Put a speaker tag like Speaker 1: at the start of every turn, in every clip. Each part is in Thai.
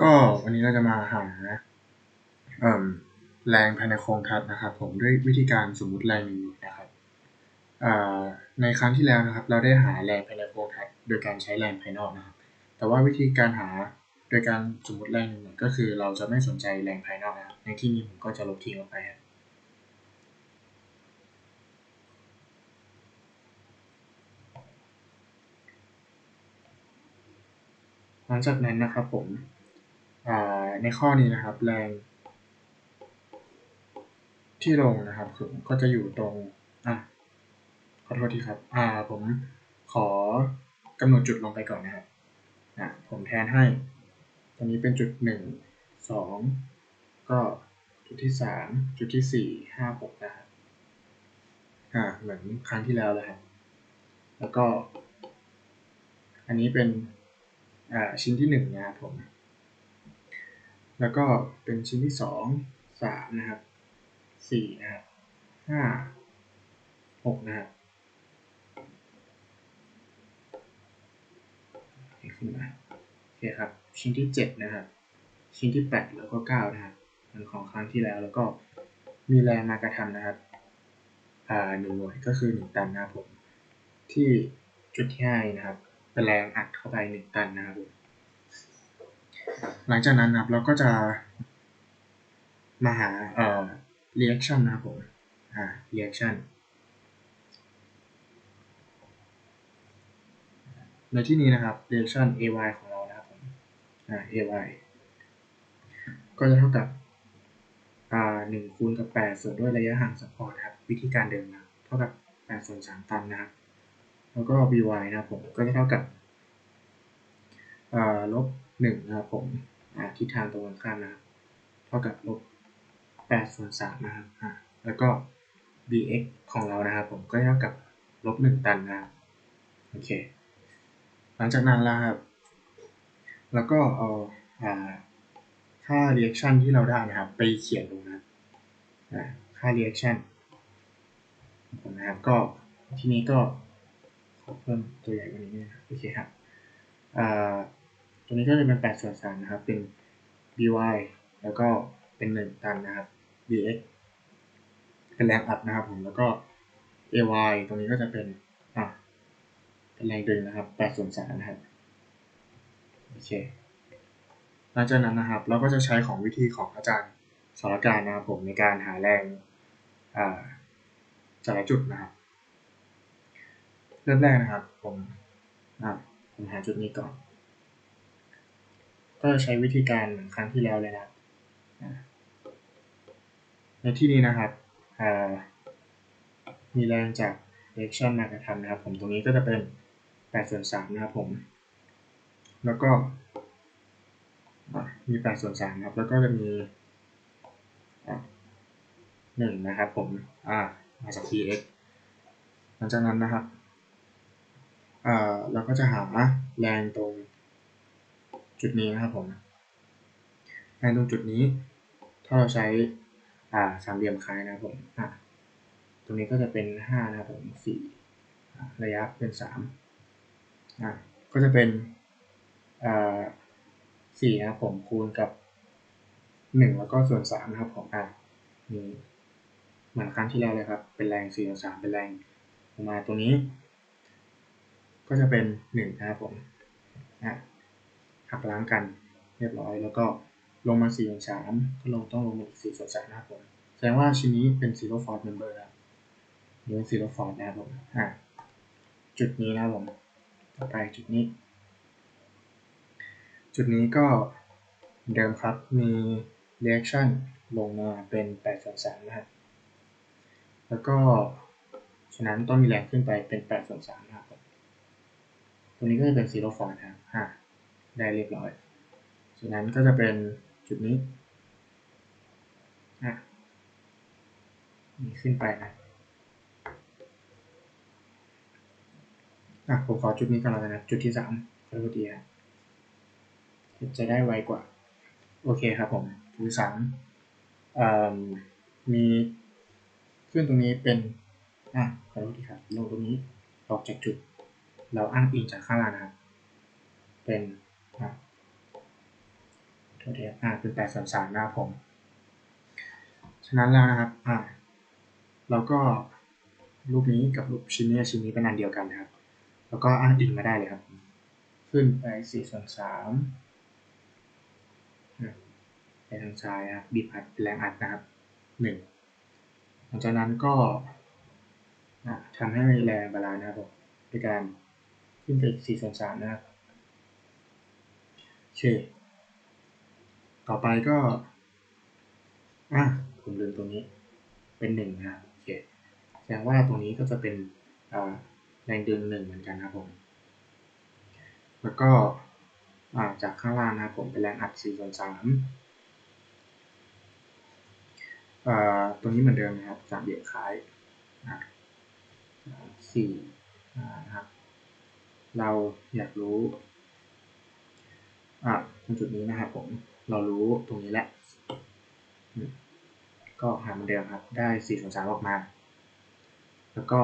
Speaker 1: ก็วันนี้เราจะมาหาแรงภายในโครงทัดนะครับ ผมด้วยวิธีการสมมุติแรงหนึ่งหน่วยนะครับในครั้งที่แล้วนะครับ เราได้หาแรงภายในโครงทัดโดยการใช้แรงภายนอกนะครับ แต่ว่าวิธีการหาโดยการสมมติแรงหนึ่งหน่วยก็คือเราจะไม่สนใจแรงภายนอกนะครับ ในที่นี้ผมก็จะลบทิ้งออกไปครับหลังจากนั้นนะครับผม ในข้อนี้นะครับ แรงที่ลงนะครับผมก็จะอยู่ตรงอะขอโทษทีครับอ่าผมขอกำหนดจุดลงไปก่อนนะครับอะผมแทนให้ตรงนี้เป็นจุดหนึ่งสองก็จุดที่สามจุดที่สี่ห้าหกนะครับอ่าเหมือนครั้งที่แล้วเลยครับแล้วก็ อันนี้เป็นอ่าชิ้นที่หนึ่งนะครับผม แล้วก็เป็นชิ้นที่สองสามนะครับสี่นะครับห้าหกนะครับขึ้นมาโอเคครับ ชิ้นที่เจ็ดนะครับ ชิ้นที่แปดแล้วก็เก้านะครับมันของครั้งที่แล้วแล้วก็มีแรงมากระทำนะครับอ่าหนึ่งหน่วยก็คือหนึ่งตันนะครับผมที่จุดที่ห้านะครับเป็นแรงอัดเข้าไปหนึ่งตันนะครับผม หลังจากนั้นนะครับเราก็จะมาหาเอ่อ reaction นะครับผมอ่า reaction ในที่นี้นะครับ reaction ay ของเรานะครับผมอ่า ay ก็จะเท่ากับอ่าหนึ่งคูณกับแปดส่วนด้วยระยะห่างสปอร์ตครับ วิธีการเดิมนะเท่ากับแปดส่วนสามตันนะครับ แล้วก็ by นะครับผมก็จะเท่ากับอ่าลบ หนึ่งนะครับผมทิศทางตรงกันข้ามนะครับเท่ากับลบแปดส่วนสามนะครับอ่าแล้วก็ bx ของเรานะครับผมก็เท่ากับลบหนึ่งตันนะครับโอเคหลังจากนั้นแล้วครับแล้วก็เอาอ่าค่า reaction ที่เราได้นะครับ ไปเขียนลงนะค่า reaction ผมนะครับก็ทีนี้ก็ขอเพิ่มตัวใหญ่กว่านี้นะโอเคครับ ตัวนี้ก็จะเป็น8ส่วน3นะครับ เป็น by แล้วก็เป็น 1 ตันนะครับ bx เป็นแรงอัดนะครับผม แล้วก็ ay ตรงนี้ก็จะเป็นอะเป็นแรงดึงนะครับ8ส่วน3นะครับ โอเค หลังจากนั้นนะครับ เราก็จะใช้ของวิธีของอาจารย์สารการนะครับผมในการหาแรงอ่าแต่ละจุดนะครับ เริ่มแรกนะครับ ผมอะผมหาจุดนี้ก่อน ก็ใช้วิธีการเหมือนครั้งที่แล้วเลยนะ ในที่นี้นะครับ มีแรงจาก reaction มากระทำนะครับผมตรงนี้ก็จะเป็น8ส่วน3นะครับผม แล้วก็มี8ส่วน3ครับ แล้วก็จะมีหนึ่งนะครับผม อ่า มาจาก px หลังจากนั้นนะครับ อ่าเราก็จะหาแรงตรง จุดนี้นะครับผมในตรงจุดนี้ ถ้าเราใช้อ่าสามเหลี่ยมคล้ายนะครับผมอะตรงนี้ก็จะเป็นห้านะครับผมสี่ระยะเป็นสามอะก็จะเป็นอ่าสี่นะครับผมคูณกับหนึ่งแล้วก็ส่วนสามนะครับผมอะนี่เหมือนครั้งที่แล้วเลยครับ เป็นแรงสี่ต่อสามเป็นแรงออกมาตรงนี้ ก็จะเป็นหนึ่งนะครับผมอะ หักล้างกันเรียบร้อย แล้วก็ลงมา4ส่วน3ก็ลงต้องลงมาอีก4ส่วน3นะครับผมแสดงว่าชิ้นนี้เป็น zero force member ครับนี่เป็น zero force นะครับผมอ่าจุดนี้นะครับผมต่อไปจุดนี้ จุดนี้ก็เดิมครับมี reaction ลงมาเป็น8ส่วน3นะครับแล้วก็ฉะนั้นต้องมีแรงขึ้นไปเป็น8ส่วน3นะครับตรงนี้ก็จะเป็น zero force นะครับ ได้เรียบร้อยฉะนั้นก็จะเป็นจุดนี้อะนี่ขึ้นไปนะอะผมขอจุดนี้ก่อนแล้วกันนะจุดที่สามก็ดีนะจะได้ไวกว่า โอเคครับผมจุดสามมีขึ้นตรงนี้เป็นอะขอโทษทีครับลงตรงนี้ออกจากจุด เราอ้างอิงจากข้างล่างนะครับเป็น โทษทีอ่าเป็นแปดส่วนสามนะครับผม ฉะนั้นแล้วนะครับอ่าเราก็รูปนี้กับรูปชิ้นนี้ชิ้นนี้เป็นอันเดียวกันนะครับ แล้วก็อ้างอิงมาได้เลยครับ ขึ้นไปสี่ส่วนสามไปทางซ้ายครับบีบอัดแรงอัดนะครับหนึ่งหลังจากนั้นก็ทำให้แรงบาลานซ์นะครับผมด้วยการขึ้นไปสี่ส่วนสามนะครับโอเค ต่อไปก็ อะผมลืมตรงนี้ เป็นหนึ่งนะครับโอเคแสดงว่าตรงนี้ก็จะเป็นแรงดึงหนึ่งเหมือนกันครับผม แล้วก็จากข้างล่างนะครับผมเป็นแรงอัด4ส่วน3ตรงนี้เหมือนเดิมนะครับสามเหลี่ยมคล้ายสี่นะครับ เราอยากรู้อ่าตรงจุดนี้นะครับผม เรารู้ตรงนี้แหละ ก็หาเหมือนเดิมครับ ได้4ส่วน3ออกมา แล้วก็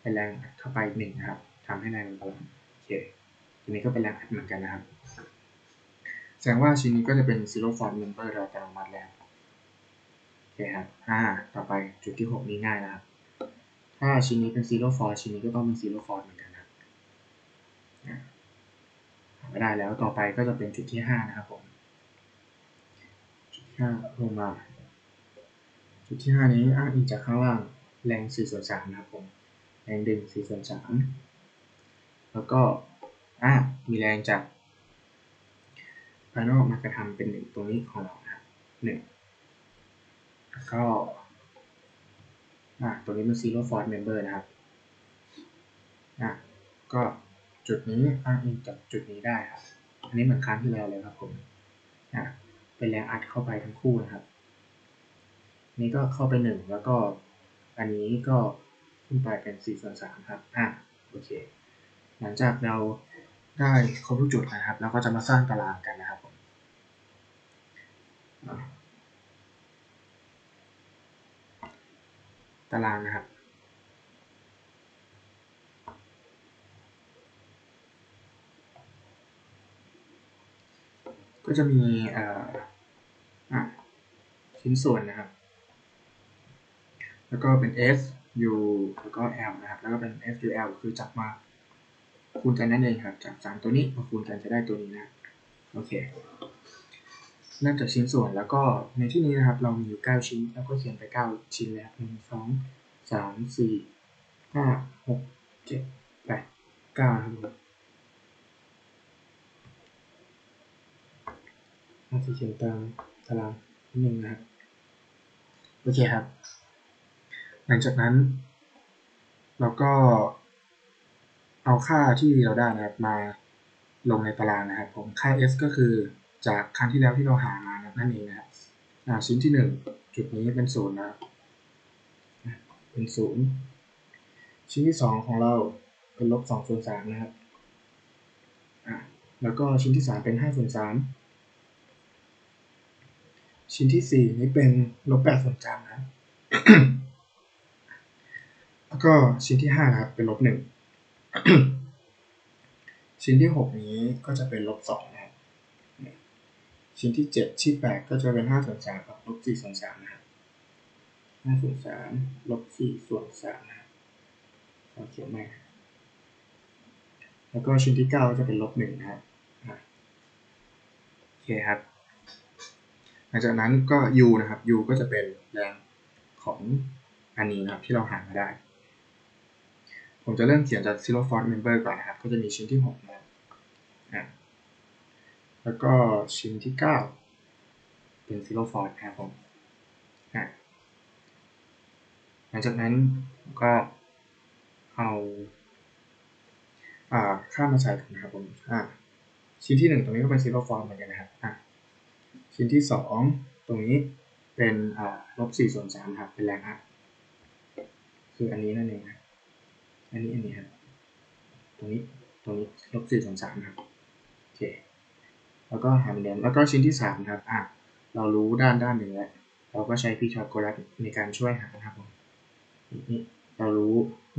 Speaker 1: เป็นแรงเข้าไปหนึ่งนะครับทำให้แรงบาลานซ์โอเคทีนี้ก็เป็นแรงอัดเหมือนกันนะครับ แสดงว่าชิ้นนี้ก็จะเป็น zero force member โดยอัตโนมัติแล้วโอเคครับอ่าต่อไปจุดที่ 6 นี้ง่ายนะครับ ถ้าชิ้นนี้เป็น zero force ชิ้นนี้ก็ต้องเป็น zero force เหมือนกันนะไม่ได้แล้วต่อไปก็จะเป็นจุดที่ 5 นะครับผมจุดที่ 5ลงมาจุดที่ 5 นี้อ้างอิงจากข้างล่างแรง4ส่วน3นะครับผมแรงดึง4ส่วน3แล้วก็อะมีแรงจากภายนอกมากระทำเป็นหนึ่งตรงนี้ของเรานะหนึ่งแล้วก็อะตรงนี้เป็น zero force member นะครับอะก็จุดนี้อ้างอิงจากจุดนี้ได้ครับ อันนี้เหมือนครั้งที่แล้วเลยครับผมอะ เป็นแรงอัดเข้าไปทั้งคู่นะครับ นี้ก็เข้าไปหนึ่งแล้วก็อันนี้ก็ขึ้นไปเป็น4ส่วน3ครับอะโอเค หลังจากเราได้ครบทุกจุดนะครับแล้วก็จะมาสร้างตารางกันนะครับผมตารางนะครับ ก็จะมีชิ้นส่วนนะครับ แล้วก็เป็น S U แล้วก็ L นะครับ แล้วก็เป็น F U L คือจับมาคูณกันนั่นเองครับจาก3ตัวนี้มาคูณกันจะได้ตัวนี้นะโอเคเริ่มจากชิ้นส่วนแล้วก็ในที่นี้นะครับ เรามีอยู่ 9 ชิ้น แล้วก็เขียนไป 9 ชิ้นแล้วหนึ่งสองสามสี่ห้าหกเจ็ดแปดเก้าครับ ผมจะเขียนตามตารางนิดนึงนะครับ โอเคครับ หลังจากนั้น เราก็เอาค่าที่เราได้นะครับมาลงในตารางนะครับผมค่า s ก็คือจากครั้งที่แล้วที่เราหามานั่นเองนะครับชิ้นที่ 1 จุดนี้เป็นศูนย์นะครับเป็นศูนย์ชิ้นที่ 2 ของเราเป็นลบ2ส่วน3นะครับแล้วก็ชิ้นที่ 3 เป็น5ส่วน3 ชิ้นที่ 4 นี้เป็นลบ8ส่วน3นะแล้วก็ชิ้นที่5นะครับเป็นลบ1ชิ้นที่ 6 นี้ก็จะเป็นลบ2นะครับชิ้นที่ 7 ชิ้น8ก็จะเป็น5ส่วน3กับลบ4ส่วน3นะครับ5ส่วน3ลบ4ส่วน3นะครับเราเขียนใหม่แล้วก็ชิ้นที่ 9 จะเป็นลบ1นะครับโอเคครับ ลังจากนั้นก็ u นะครับ u ก็จะเป็นแรงของอันนี้นะครับที่เราหามาได้ ผมจะเริ่มเขียนจาก zero force member ก่อนนะครับ ก็จะมีชิ้นที่6นะนะแล้วก็ชิ้นที่ 9 เป็น zero force นะครับผมนะหลังจากนั้นก็เอาค่ามาใส่นะครับผมชิ้นที่ 1 ตรงนี้ก็เป็น zero force เหมือนกันนะครับ ชิ้นที่ 2 ตรงนี้เป็นลบ4ส่วน3ครับเป็นแรงอัดคืออันนี้นั่นเองครับอันนี้อันนี้ครับตรงนี้ตรงนี้ลบสี่ส่วนสามครับโอเคแล้วก็หารเดิมแล้วก็ชิ้นที่สามครับอะเรารู้ด้านด้านหนึ่งแล้วเราก็ใช้พีทาโกรัสในการช่วยหาครับผมนี่เรารู้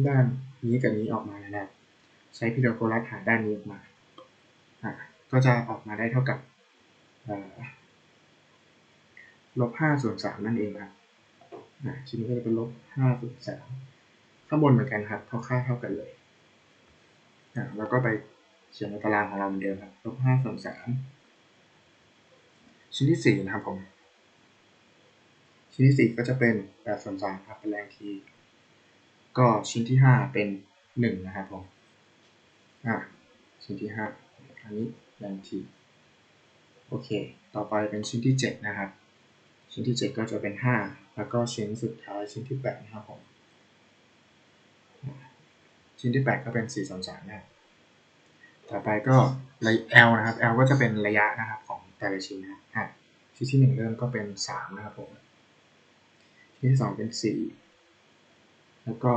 Speaker 1: ด้านนี้กับนี้ออกมาแล้วนะใช้พีทาโกรัสหาด้านนี้ออกมาอะก็จะออกมาได้เท่ากับ ลบห้าส่วนสามนั่นเองครับชิ้นนี้ก็จะเป็นลบห้าส่วนสามข้างบนเหมือนกันครับเท่าค่าเท่ากันเลยแล้วก็ไปเขียนในตารางของเราเหมือนเดิมครับลบห้าส่วนสามชิ้นที่สี่นะครับผม ชิ้นที่สี่ก็จะเป็นแปดส่วนสามครับเป็นแรงที ก็ชิ้นที่ห้าเป็นหนึ่งนะครับผมอ่าชิ้นที่ห้าอันนี้แรงที โอเค ต่อไปเป็นชิ้นที่เจ็ดนะครับ ชิ้นที่เจ็ดก็จะเป็นห้าแล้วก็ชิ้นสุดท้ายชิ้นที่แปดนะครับผมชิ้นที่แปดก็เป็นสี่ส่วนสามนะต่อไปก็ L นะครับ L ก็จะเป็นระยะนะครับของแต่ละชิ้นนะฮะชิ้นที่หนึ่งเริ่มก็เป็นสามนะครับผมชิ้นที่สองเป็นสี่แล้วก็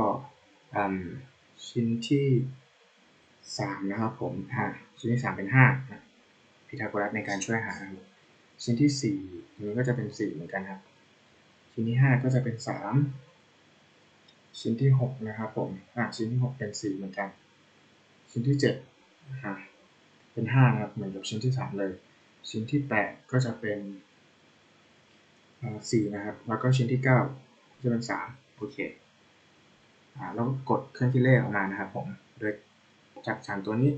Speaker 1: ชิ้นที่สามนะครับผมฮะชิ้นที่สามเป็นห้าพิทาโกรัสในการช่วยหา ชิ้นที่สี่นี้ก็จะเป็นสี่เหมือนกันครับ ชิ้นที่ห้าก็จะเป็นสามชิ้นที่หกนะครับผมอะชิ้นที่หกเป็นสี่เหมือนกัน ชิ้นที่เจ็ดเป็นห้านะครับ เหมือนกับชิ้นที่สามเลย ชิ้นที่แปดก็จะเป็นสี่นะครับ แล้วก็ชิ้นที่เก้าจะเป็นสามโอเคอ่าแล้วก็กดเครื่องคิดเลขออกมานะครับผมโดยจากสามตัวนี้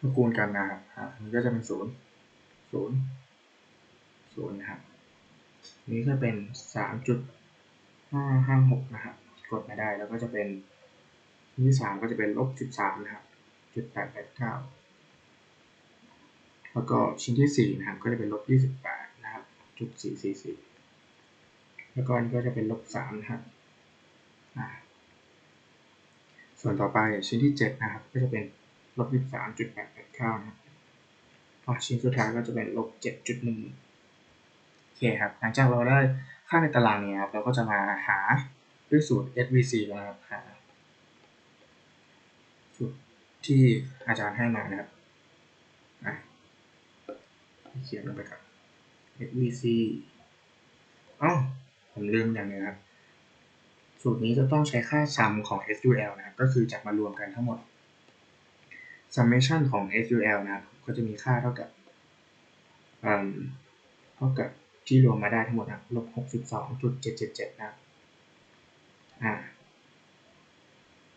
Speaker 1: มาคูณกันนะครับอ่ามันก็จะเป็นศูนย์ ศูนย์ศูนย์นะครับ นี้ก็เป็นสามจุดห้าห้าหกนะครับ กดมาได้แล้วก็จะเป็นที่สามก็จะเป็นลบสิบสามนะครับจุดแปดแปดเก้าแล้วก็ชิ้นที่สี่นะครับก็จะเป็นลบยี่สิบแปดนะครับจุดสี่สี่สี่แล้วก็อันก็จะเป็นลบสามนะครับส่วนต่อไปชิ้นที่เจ็ดนะครับ ก็จะเป็นลบยี่สิบสามจุดแปดแปดเก้านะครับ ชิ้นสุดท้ายก็จะเป็นลบเจ็ดจุดหนึ่งโอเคครับ หลังจากเราได้ค่าในตารางนี้ครับ เราก็จะมาหาด้วยสูตร SVC นะครับหาสูตรที่อาจารย์ให้มานะครับเขียนลงไปครับ SVC อ๋อผมลืมอย่างนึงครับ สูตรนี้จะต้องใช้ค่า sum ของ SUL นะครับ ก็คือจับมารวมกันทั้งหมด summation ของ SUL นะครับ ก็จะมีค่าเท่ากับเท่ากับที่รวมมาได้ทั้งหมดนะลบหกสิบสองจุดเจ็ดเจ็ดเจ็ดนะอ่า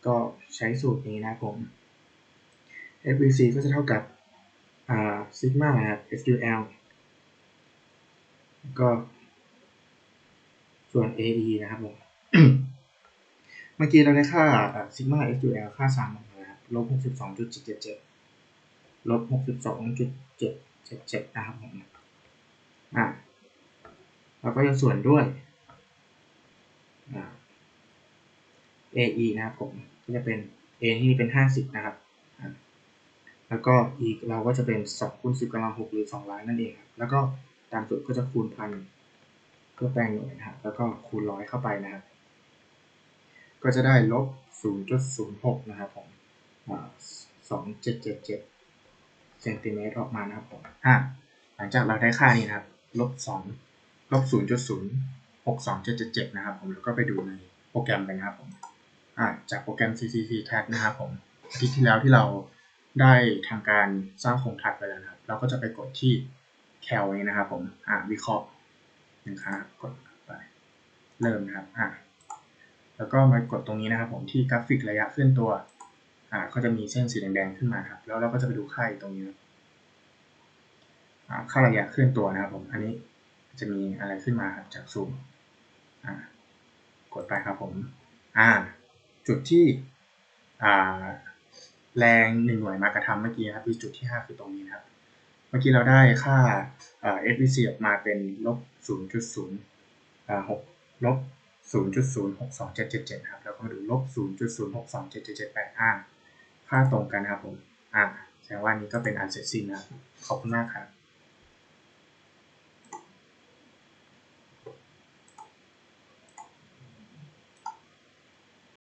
Speaker 1: ก็ใช้สูตรนี้นะผม FVC ก็จะเท่ากับอ่าซิกมานะครับ SUL ก็ส่วน AE นะครับผม เมื่อกี้เราได้ค่าซิกมา SUL ค่าสามนะครับลบหกสิบสองจุดเจ็ดเจ็ดเจ็ด ลบหกสิบสองจุดเจ็ดเจ็ดเจ็ดนะครับผมอ่าเราก็จะส่วนด้วย AE นะครับผมก็จะเป็น A ที่เป็นห้าสิบนะครับ แล้วก็อีกเราก็จะเป็นสองคูณสิบกำลังหกหรือสองล้านนั่นเองครับ แล้วก็ตามสุดก็จะคูณพันเพื่อแปลงหน่วยนะครับ แล้วก็คูณร้อยเข้าไปนะครับ ก็จะได้ลบศูนย์จุดศูนย์หกนะครับผมสอง เซนติเมตรออกมานะครับผมอ่าหลังจากเราได้ค่านี้นะครับลบสองลบศูนย์จุดศูนย์หกสองเจ็ดเจ็ดเจ็ดนะครับผมแล้วก็ไปดูในโปรแกรมไปนะครับผมอ่าจากโปรแกรม CCC Tag นะครับผมอาทิตย์ที่แล้วที่เราได้ทำการสร้างโครงทัดไปแล้วนะครับ เราก็จะไปกดที่ cal นี้นะครับผมอ่าวิเคราะห์นะครับกดไปเริ่มนะครับอ่าแล้วก็มากดตรงนี้นะครับผมที่กราฟิกระยะเคลื่อนตัว อ่าก็จะมีเส้นสีแดงๆขึ้นมาครับแล้วเราก็จะไปดูค่าตรงนี้ค่าระยะเคลื่อนตัวนะครับผมอันนี้จะมีอะไรขึ้นมาครับจากซูมอ่ากดไปครับผมอ่าจุดที่อ่าแรงหนึ่งหน่วยมากระทำเมื่อกี้นะครับที่จุดที่ 5 คือตรงนี้นะครับ เมื่อกี้เราได้ค่าเอ่อ SVC ออกมาเป็นลบ0.0อ่า6ลบ0.062777ครับแล้วก็มาดูลบ0.062777อ่า ค่าตรงกันนะครับผม อ่าแสดงว่านี้ก็เป็นอันเสร็จสิ้นนะครับ ขอบคุณมากครับ